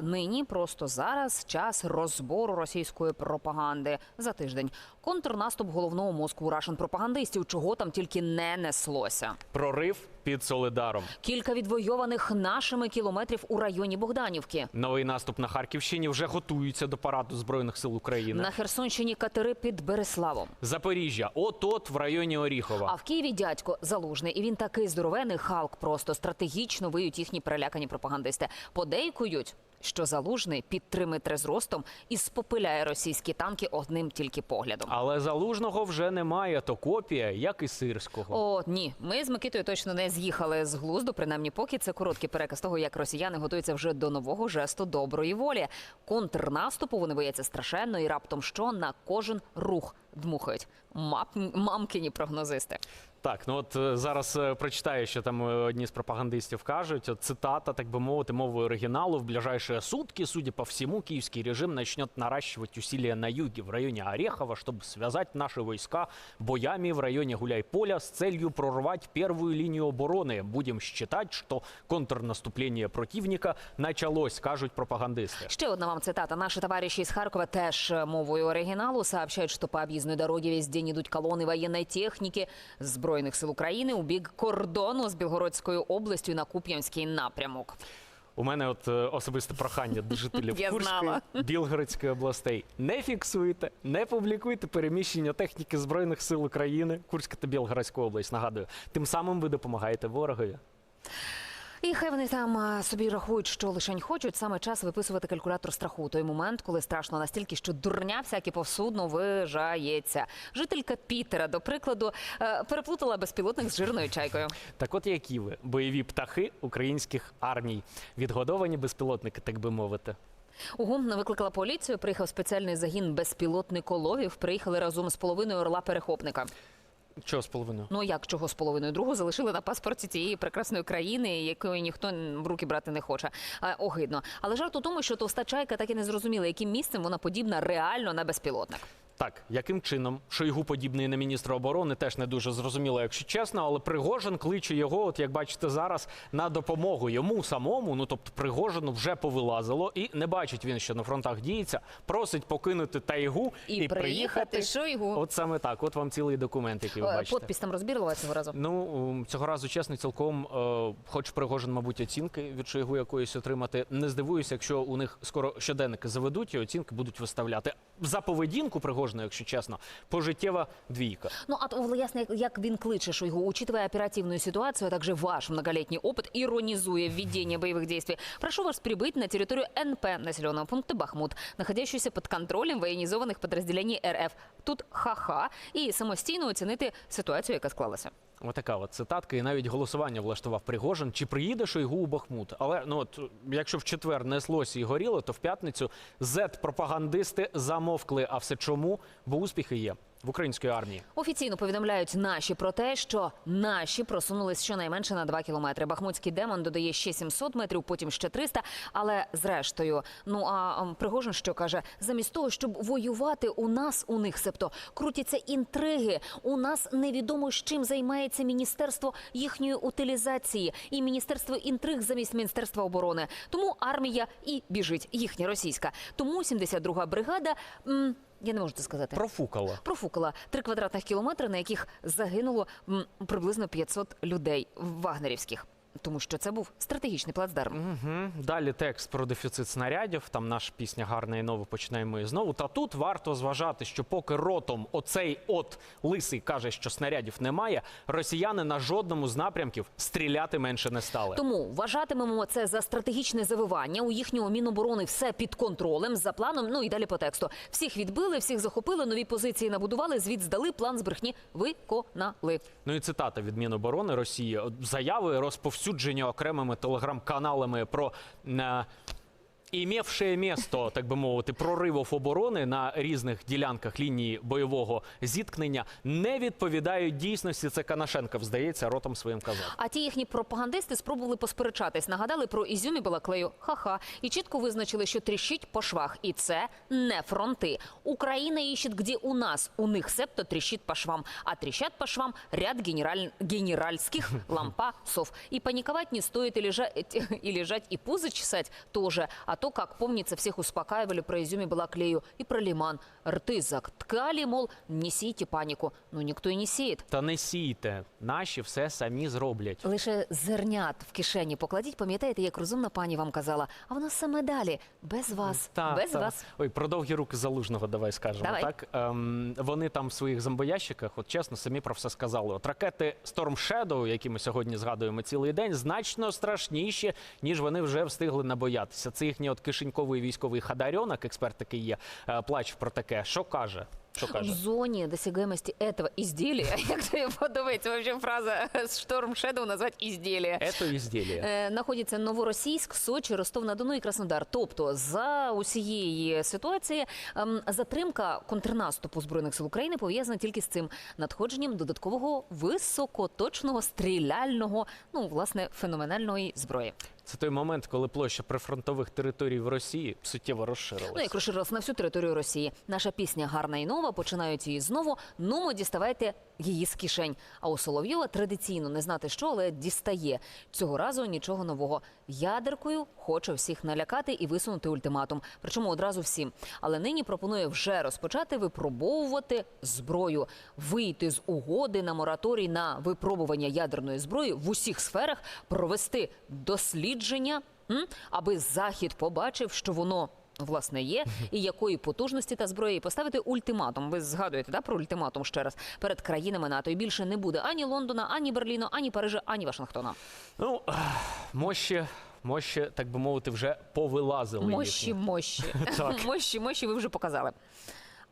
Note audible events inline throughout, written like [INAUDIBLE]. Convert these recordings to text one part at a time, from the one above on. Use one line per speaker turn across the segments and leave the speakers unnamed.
Нині просто зараз час розбору російської пропаганди за тиждень. Контрнаступ головного мозку рашен пропагандистів, чого там тільки не неслося.
Прорив під Солидаром.
Кілька відвойованих нашими кілометрів у районі Богданівки.
Новий наступ на Харківщині вже готується до параду збройних сил України.
На Херсонщині катери під Береславом.
Запоріжжя, от-от в районі Оріхова.
А в Києві дядько залужний, і він такий здоровений Халк. Просто стратегічно виють їхні перелякані пропагандисти. Подейкують, що залужний під три метри зростом і спопиляє російські танки одним тільки поглядом.
Але залужного вже немає, то копія, як і сирського.
О, ні, ми з Микитою точно не з'їхали з глузду, принаймні поки це короткий переказ того, як росіяни готуються вже до нового жесту доброї волі. Контрнаступу вони бояться страшенно і раптом що на кожен рух дмухають. Мап... мамкині прогнозисти.
Так, ну от е, зараз е, прочитаю, що там е, одні з пропагандистів кажуть. От цитата, так би мовити, мовою оригіналу. В ближайшие сутки, судя по всему, киевский режим начнет наращивать усилия на юге, в районе Орехова, чтобы связать наши войска боями в районе Гуляйполя с целью прорвать первую линию обороны. Будем считать, что контрнаступление противника началось, кажуть пропагандисти.
Ще одна вам цитата. Наши товарищи из Харкова теж э, мовою оригіналу сообщают, что по объездной дороге весь день идут колонны военной техники Збройних сил України у бік кордону з Білгородською областю на Куп'янський напрямок.
У мене от е, особисте прохання до жителів [LAUGHS] Курської. Білгородської областей. Не фіксуйте, не публікуйте переміщення техніки Збройних сил України, Курська та Білгородська область, нагадую. Тим самим ви допомагаєте ворогові.
І хай вони там собі рахують, що лишень хочуть. Саме час виписувати калькулятор страху. Той момент, коли страшно настільки, що дурня всякі повсюдно вижається. Жителька Пітера, до прикладу, е, переплутала безпілотник з жирною чайкою.
Так от які ви бойові птахи українських армій, відгодовані безпілотники, так би мовити.
УГУМ викликала поліцію. Приїхав спеціальний загін безпілотниколовів. Приїхали разом з половиною орла перехопника.
Чого з половиною?
Ну як чого з половиною другу залишили на паспорті цієї прекрасної країни, якої ніхто в руки брати не хоче. А, огидно. Але жарт у тому, що товста чайка так і не зрозуміла, яким місцем вона подібна реально на безпілотник.
Так, яким чином Шойгу подібний на міністра оборони, теж не дуже зрозуміло, якщо чесно, але Пригожин кличе його, от як бачите зараз, на допомогу йому самому. Ну тобто Пригожину вже повилазило, і не бачить він, що на фронтах діється. Просить покинути тайгу
І, приїхати Шойгу.
От саме так. От вам цілий документ, який ви
Е,
бачите.
Подпись там розбірла цього разу.
Ну цього разу чесно, цілком е, хоч Пригожин, мабуть, оцінки від Шойгу якоїсь отримати. Не здивуюся, якщо у них скоро щоденники заведуть і оцінки будуть виставляти за поведінку Пригожина, якщо чесно, пожиттєва двійка.
Ну, а то власне, як- як він кличе Шойгу, учитывая оперативную ситуацию, а также ваш многолетний опыт, иронизуя введение боевых действий, прошу вас прибыть на территорию НП населенного пункта Бахмут, находящуюся под контролем воєнізованих подразделений РФ. Тут ха-ха, і самостійно оцінити ситуацію, яка склалася.
Отака от цитатка, і навіть голосування влаштував Пригожин. Чи приїде Шойгу у Бахмут? Але ну от якщо в четвер неслося і горіло, то в п'ятницю зет-пропагандисти замовкли. А все чому? Бо успіхи є в української армії.
Офіційно повідомляють наші про те, що наші просунулись щонайменше на 2 кілометри. Бахмутський демон додає ще 700 метрів, потім ще 300, але зрештою. Ну а Пригожин що каже, замість того, щоб воювати у нас, у них, себто крутяться інтриги. У нас невідомо з чим займається міністерство їхньої утилізації і міністерство інтриг замість міністерства оборони. Тому армія і біжить їхня російська. Тому 72-га бригада. Я не можу це сказати.
Профукала.
Профукала три квадратних кілометри, на яких загинуло м, приблизно 500 людей вагнерівських, тому що це був стратегічний плацдарм.
Угу. Далі текст про дефіцит снарядів. Там наша пісня гарна і нова починаємо і знову. Та тут варто зважати, що поки ротом оцей от лисий каже, що снарядів немає, росіяни на жодному з напрямків стріляти менше не стали.
Тому вважатимемо це за стратегічне завивання. У їхнього міноборони все під контролем, за планом. Ну і далі по тексту. Всіх відбили, всіх захопили, нові позиції набудували. Звіт здали, план з брехні виконали.
Ну і цитата від Міноборони Росії. Заяви розповсюдження окремими телеграм-каналами про е, імевше місто, так би мовити, проривів оборони на різних ділянках лінії бойового зіткнення не відповідають дійсності. Це Канашенков, здається, ротом своїм казав.
А ті їхні пропагандисти спробували посперечатись, нагадали про Ізюм і Балаклею. Ха-ха. І чітко визначили, що тріщить по швах. І це не фронти. Україна ищет, где у нас. У них септо тріщить по швам. А тріщать по швам ряд генераль... генеральских [LAUGHS] лампасов. И паниковать не стоит, и лежать, и лежать, и пузо чесать тоже. А то, как, помнится, всех успокаивали про изюме была клею и про лиман. Рты заткали, мол, не сейте панику. Но никто и не сеет.
Та не сійте, наші все самі зроблять.
Лише зернят в кишені покладіть, пам'ятаєте, як розумна пані вам казала, а воно саме далі, без вас,
Та,
без
та.
вас.
Ой, про довгі руки залужного давай скажемо.
Давай.
Так ем, вони там в своїх зомбоящиках, от чесно, самі про все сказали. От ракети Storm Shadow, які ми сьогодні згадуємо цілий день, значно страшніші, ніж вони вже встигли набоятися. Це їхній от кишеньковий військовий хадарьонок, експерт такий є, е, плач про таке. Що каже? Що
В зоні досягаємості этого ізділля, [LAUGHS] як тобі подобається вообще фраза Шторм Shadow назвати ізділля.
Ето ізділія.
Е, Знаходяться Новоросійськ, Сочі, Ростов-на-Дону і Краснодар. Тобто, за усієї ситуації ем, затримка контрнаступу збройних сил України пов'язана тільки з цим надходженням додаткового високоточного стріляльного, ну власне феноменальної зброї.
Це той момент, коли площа прифронтових територій в Росії суттєво розширилася.
Ну як розширилась на всю територію Росії. Наша пісня гарна і нова. Починають її знову. Нумо діставайте її з кишень. А у Соловйова традиційно не знати що, але дістає цього разу нічого нового. Ядеркою хоче всіх налякати і висунути ультиматум. Причому одразу всім. Але нині пропонує вже розпочати випробовувати зброю, вийти з угоди на мораторій на випробування ядерної зброї в усіх сферах, провести дослідження, аби захід побачив, що воно. Власне, є і якої потужності та зброї і поставити ультиматум. Ви згадуєте да, про ультиматум ще раз перед країнами НАТО. І більше не буде ані Лондона, ані Берліну, ані Парижа, ані Вашингтона.
Ну, мощі, мощі, так би мовити, вже повилазили.
Мощі,
їхні.
мощі, [LAUGHS]
Так.
мощі, мощі. Ви вже показали.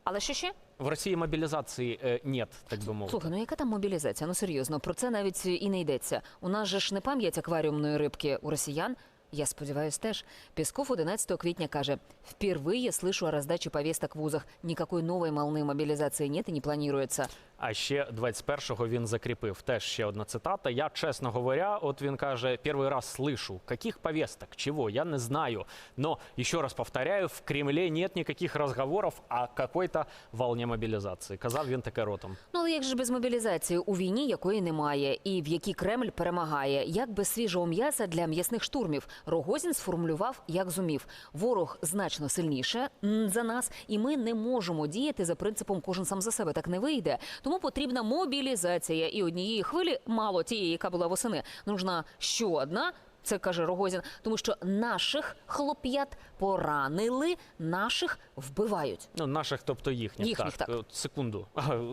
Але що ще?
В Росії мобілізації е, нет, так би мовити.
Слухай, ну яка там мобілізація? Ну серйозно, про це навіть і не йдеться. У нас же ж не пам'ять акваріумної рибки у росіян. Я сподіваюсь, теж. Песков 11 квітня каже, «Впервые слышу о раздаче повесток в вузах. Никакой новой волны мобилизации нет и не планируется».
А ще 21-го він закріпив. Теж ще одна цитата. Я, чесно говоря, от він каже, перший раз слышу, каких повесток, чего, я не знаю. Но, еще раз повторяю, в Кремле нет никаких разговоров о какой-то волне мобілізації. Казав він таке ротом.
Ну але як же без мобілізації у війні, якої немає, і в якій Кремль перемагає? Як без свіжого м'яса для м'ясних штурмів? Рогозін сформулював, як зумів. Ворог значно сильніше за нас, і ми не можемо діяти за принципом кожен сам за себе. Так не вийде. Тому потрібна мобілізація. І однієї хвилі мало тієї, яка була восени. Нужна ще одна. Це каже Рогозін, тому що наших хлоп'ят поранили, наших вбивають.
Ну, наших, тобто їхніх.
Їхніх, так.
От, секунду.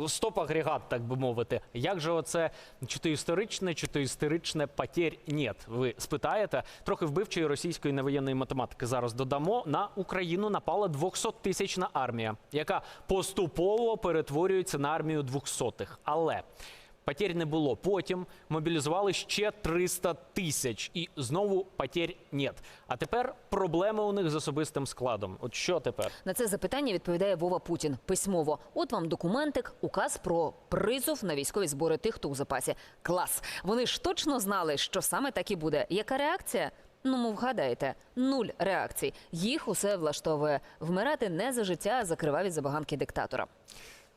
Стоп-агрегат, так би мовити. Як же оце чи то історичне, чи то історичне потерь нет? Ви спитаєте? Трохи вбивчої російської невоєнної математики зараз додамо. На Україну напала 200-тисячна армія, яка поступово перетворюється на армію двохсотих. Але Потерь не було. Потім мобілізували ще 300 тисяч, і знову потерь нет. А тепер проблеми у них з особистим складом. От що тепер?
На це запитання відповідає Вова Путін письмово. От вам документик, указ про призов на військові збори тих, хто у запасі. Клас. Вони ж точно знали, що саме так і буде. Яка реакція? Ну, мов вгадаєте, нуль реакцій. Їх усе влаштовує. Вмирати не за життя, а за криваві забаганки диктатора.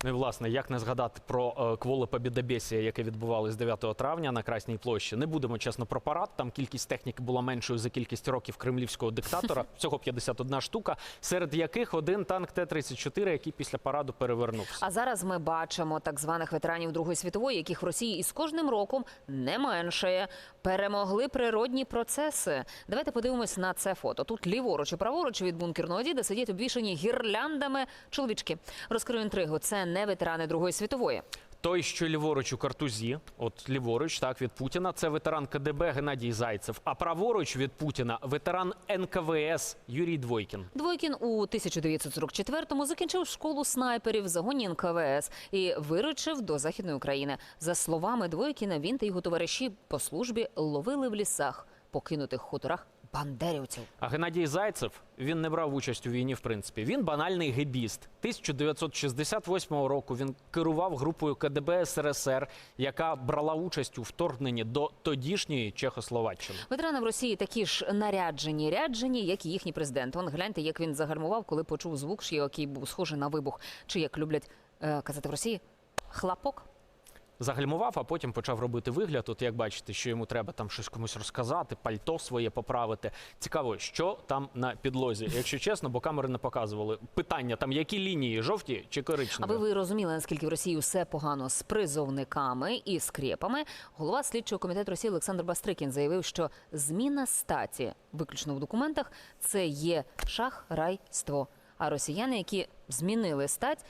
Ну і власне, як не згадати про е, кволе побідобєсія, яке відбувалось 9 травня на Красній площі. Не будемо чесно про парад. Там кількість техніки була меншою за кількість років кремлівського диктатора. [LAUGHS] Всього 51 штука, серед яких один танк Т-34, який після параду перевернувся.
А зараз ми бачимо так званих ветеранів Другої світової, яких в Росії із кожним роком не меншає. Перемогли природні процеси. Давайте подивимось на це фото. Тут ліворуч і праворуч від бункерного діда сидять обвішані гірляндами чоловічки. Розкрию інтригу. Це не ветерани Другої світової.
Той, що ліворуч у картузі, от ліворуч, так від Путіна, це ветеран КДБ Геннадій Зайцев. А праворуч від Путіна ветеран НКВС Юрій Двойкін.
Двойкін у 1944-му закінчив школу снайперів в загоні НКВС і виручив до західної України. За словами Двойкіна, він та його товариші по службі ловили в лісах, покинутих хуторах бандерівців.
А Геннадій Зайцев він не брав участь у війні. В принципі, він банальний гебіст. 1968 року він керував групою КДБ СРСР, яка брала участь у вторгненні до тодішньої Чехословаччини.
Ветерани в Росії такі ж наряджені, ряджені, як і їхній президент. Вон гляньте, як він загальмував, коли почув звук, що який був схожий на вибух. Чи як люблять е, казати в Росії, хлопок.
Загальмував, а потім почав робити вигляд. От як бачите, що йому треба там щось комусь розказати, пальто своє поправити. Цікаво, що там на підлозі. Якщо чесно, бо камери не показували. Питання там які лінії жовті чи коричневі?
Аби ви розуміли, наскільки в Росії все погано з призовниками і скрепами, голова слідчого комітету Росії Олександр Бастрикін заявив, що зміна статі, виключно в документах, це є шахрайство. А росіяни, які змінили стать,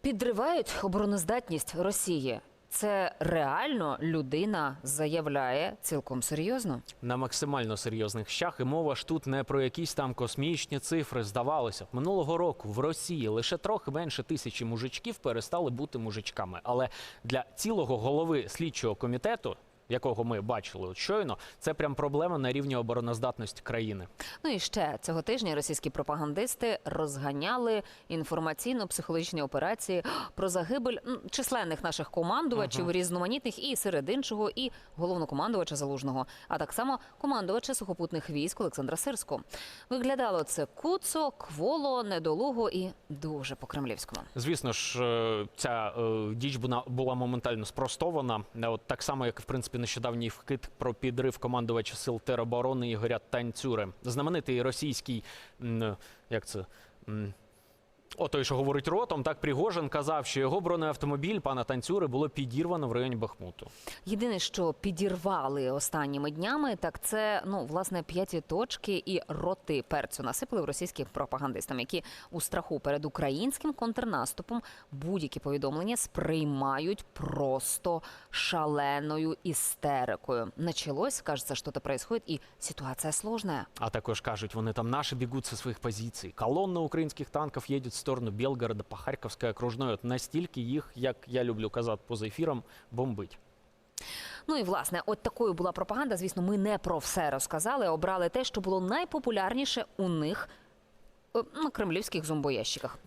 підривають обороноздатність Росії. Це реально людина заявляє цілком серйозно.
на максимально серйозних щах, і мова ж тут не про якісь там космічні цифри. Здавалося, б. минулого року в Росії лише трохи менше тисячі мужичків перестали бути мужичками. Але для цілого голови слідчого комітету, якого ми бачили от щойно, це прям проблема на рівні обороноздатності країни.
Ну і ще цього тижня російські пропагандисти розганяли інформаційно-психологічні операції про загибель численних наших командувачів різноманітних і серед іншого, і головнокомандувача залужного, а так само командувача сухопутних військ Олександра Сирського. Виглядало це куцо, кволо, недолуго і дуже по кремлівському.
Звісно ж, е, ця е, діч була, моментально спростована. Е, От так само, як в принципі нещодавній вкид про підрив командувача сил тероборони Ігоря Танцюри. Знаменитий російський, як це. О, той, що говорить ротом, так Пригожин казав, що його бронеавтомобіль пана Танцюри було підірвано в районі Бахмуту.
Єдине, що підірвали останніми днями, так це ну власне п'яті точки і роти перцю насипали в російським пропагандистам, які у страху перед українським контрнаступом будь-які повідомлення сприймають просто шаленою істерикою. Началось, кажется, что-то происходит, і ситуація сложная.
А також кажуть, вони там наші бігуть зі своїх позицій. Колонна українських танків їде в сторону Белгорода по Харківській окружної. От настільки їх, як я люблю казати поза ефіром, бомбить.
Ну і власне, от такою була пропаганда. Звісно, ми не про все розказали. Обрали те, що було найпопулярніше у них е, на кремлівських зомбоящиках.